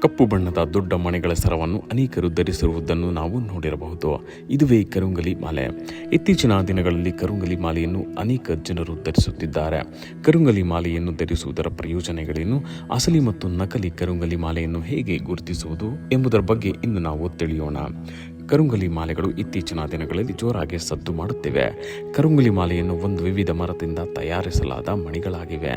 ಕಪ್ಪು ಬಣ್ಣದ ದೊಡ್ಡ ಮಣಿಗಳ ಸರವನ್ನು ಅನೇಕರು ಧರಿಸಿರುವುದನ್ನು ನಾವು ನೋಡಿರಬಹುದು. ಇದುವೇ ಕರುಂಗಲಿ ಮಾಲೆ. ಇತ್ತೀಚಿನ ದಿನಗಳಲ್ಲಿ ಕರುಂಗಲಿ ಮಾಲೆಯನ್ನು ಅನೇಕ ಜನರು ಧರಿಸುತ್ತಿದ್ದಾರೆ. ಕರುಂಗಲಿ ಮಾಲೆಯನ್ನು ಧರಿಸುವುದರ ಪ್ರಯೋಜನಗಳೇನು? ಅಸಲಿ ಮತ್ತು ನಕಲಿ ಕರುಂಗಲಿ ಮಾಲೆಯನ್ನು ಹೇಗೆ ಗುರುತಿಸುವುದು ಎಂಬುದರ ಬಗ್ಗೆ ಇಂದು ನಾವು ತಿಳಿಯೋಣ. ಕರುಂಗಲಿ ಮಾಲೆಗಳು ಇತ್ತೀಚಿನ ದಿನಗಳಲ್ಲಿ ಜೋರಾಗಿ ಸದ್ದು ಮಾಡುತ್ತಿವೆ. ಕರುಂಗಲಿ ಮಾಲೆಯನ್ನು ಒಂದು ವಿವಿಧ ಮರದಿಂದ ತಯಾರಿಸಲಾದ ಮಣಿಗಳಾಗಿವೆ.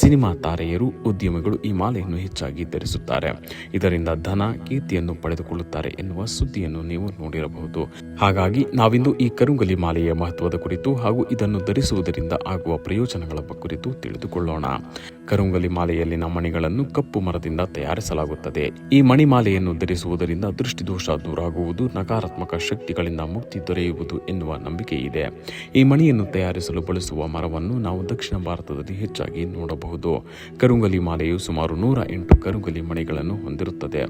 ಸಿನಿಮಾ ತಾರೆಯರು, ಉದ್ಯಮಿಗಳು ಈ ಮಾಲೆಯನ್ನು ಹೆಚ್ಚಾಗಿ ಧರಿಸುತ್ತಾರೆ. ಇದರಿಂದ ಧನ, ಕೀರ್ತಿಯನ್ನು ಪಡೆದುಕೊಳ್ಳುತ್ತಾರೆ ಎನ್ನುವ ಸುದ್ದಿಯನ್ನು ನೀವು ನೋಡಿರಬಹುದು. ಹಾಗಾಗಿ ನಾವಿಂದು ಈ ಕರುಂಗಲಿ ಮಾಲೆಯ ಮಹತ್ವದ ಕುರಿತು ಹಾಗೂ ಇದನ್ನು ಧರಿಸುವುದರಿಂದ ಆಗುವ ಪ್ರಯೋಜನಗಳ ಕುರಿತು ತಿಳಿದುಕೊಳ್ಳೋಣ. ಕರುಂಗಲಿ ಮಾಲೆಯಲ್ಲಿನ ಮಣಿಗಳನ್ನು ಕಪ್ಪು ಮರದಿಂದ ತಯಾರಿಸಲಾಗುತ್ತದೆ. ಈ ಮಣಿಮಾಲೆಯನ್ನು ಧರಿಸುವುದರಿಂದ ದೃಷ್ಟಿದೋಷ ದೂರಾಗುವುದು ನಕಾರಾತ್ಮಕ ಶಕ್ತಿಗಳಿಂದ ಮುಕ್ತಿ ದೊರೆಯುವುದು ಎನ್ನುವ ನಂಬಿಕೆ ಇದೆ ಈ ಮಣಿಯನ್ನು ತಯಾರಿಸಲು ಬಳಸುವ ಮರವನ್ನು ನಾವು ದಕ್ಷಿಣ ಭಾರತದಲ್ಲಿ ಹೆಚ್ಚಾಗಿ ನೋಡಬಹುದು. ಕರುಂಗಲಿ ಮಾಲೆಯು ಸುಮಾರು ನೂರ ಎಂಟು ಕರುಂಗಲಿ ಮಣಿಗಳನ್ನು ಹೊಂದಿರುತ್ತದೆ.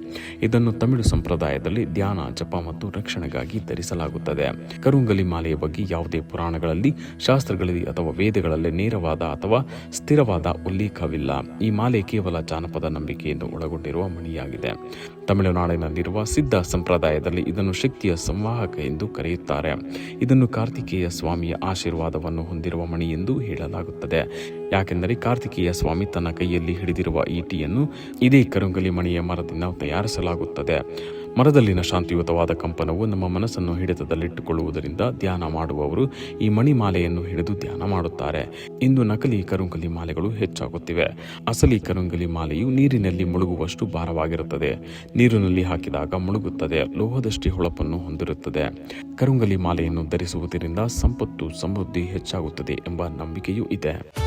ಇದನ್ನು ತಮಿಳು ಸಂಪ್ರದಾಯದಲ್ಲಿ ಧ್ಯಾನ, ಜಪ ಮತ್ತು ರಕ್ಷಣೆಗಾಗಿ ಧರಿಸಲಾಗುತ್ತದೆ. ಕರುಂಗಲಿ ಮಾಲೆಯ ಬಗ್ಗೆ ಯಾವುದೇ ಪುರಾಣಗಳಲ್ಲಿ, ಶಾಸ್ತ್ರಗಳಲ್ಲಿ ಅಥವಾ ವೇದಗಳಲ್ಲಿ ನೇರವಾದ ಅಥವಾ ಸ್ಥಿರವಾದ ಉಲ್ಲೇಖವಿಲ್ಲ. ಈ ಮಾಲೆ ಕೇವಲ ಜಾನಪದ ನಂಬಿಕೆಯನ್ನು ಒಳಗೊಂಡಿರುವ ಮಣಿಯಾಗಿದೆ. ತಮಿಳುನಾಡಿನಲ್ಲಿರುವ ಸಿದ್ಧ ಸಂಪ್ರದಾಯದಲ್ಲಿ ಇದನ್ನು ಶಕ್ತಿಯ ಸಂವಾಹಕ ಎಂದು ಕರೆಯುತ್ತಾರೆ. ಇದನ್ನು ಕಾರ್ತಿಕೇಯ ಸ್ವಾಮಿಯ ಆಶೀರ್ವಾದವನ್ನು ಹೊಂದಿರುವ ಮಣಿ ಎಂದು ಹೇಳಲಾಗುತ್ತದೆ. ಯಾಕೆಂದರೆ ಕಾರ್ತಿಕೇಯ ಸ್ವಾಮಿ ತನ್ನ ಕೈಯಲ್ಲಿ ಹಿಡಿದಿರುವ ಈಟಿಯನ್ನು ಇದೇ ಕರುಂಗಲಿ ಮಣಿಯ ಮರದಿಂದ ತಯಾರಿಸಲಾಗುತ್ತದೆ. ಮರದಲ್ಲಿನ ಶಾಂತಿಯುತವಾದ ಕಂಪನವು ನಮ್ಮ ಮನಸ್ಸನ್ನು ಹಿಡಿತದಲ್ಲಿಟ್ಟುಕೊಳ್ಳುವುದರಿಂದ ಧ್ಯಾನ ಮಾಡುವವರು ಈ ಮಣಿಮಾಲೆಯನ್ನು ಹಿಡಿದು ಧ್ಯಾನ ಮಾಡುತ್ತಾರೆ. ಇಂದು ನಕಲಿ ಕರುಂಗಲಿ ಮಾಲೆಗಳು ಹೆಚ್ಚಾಗುತ್ತಿವೆ. ಅಸಲಿ ಕರುಂಗಲಿ ಮಾಲೆಯು ನೀರಿನಲ್ಲಿ ಮುಳುಗುವಷ್ಟು ಭಾರವಾಗಿರುತ್ತದೆ. ನೀರಿನಲ್ಲಿ ಹಾಕಿದಾಗ ಮುಳುಗುತ್ತದೆ, ಲೋಹದಷ್ಟಿ ಹೊಳಪನ್ನು ಹೊಂದಿರುತ್ತದೆ. ಕರುಂಗಲಿ ಮಾಲೆಯನ್ನು ಧರಿಸುವುದರಿಂದ ಸಂಪತ್ತು, ಸಮೃದ್ಧಿ ಹೆಚ್ಚಾಗುತ್ತದೆ ಎಂಬ ನಂಬಿಕೆಯೂ ಇದೆ.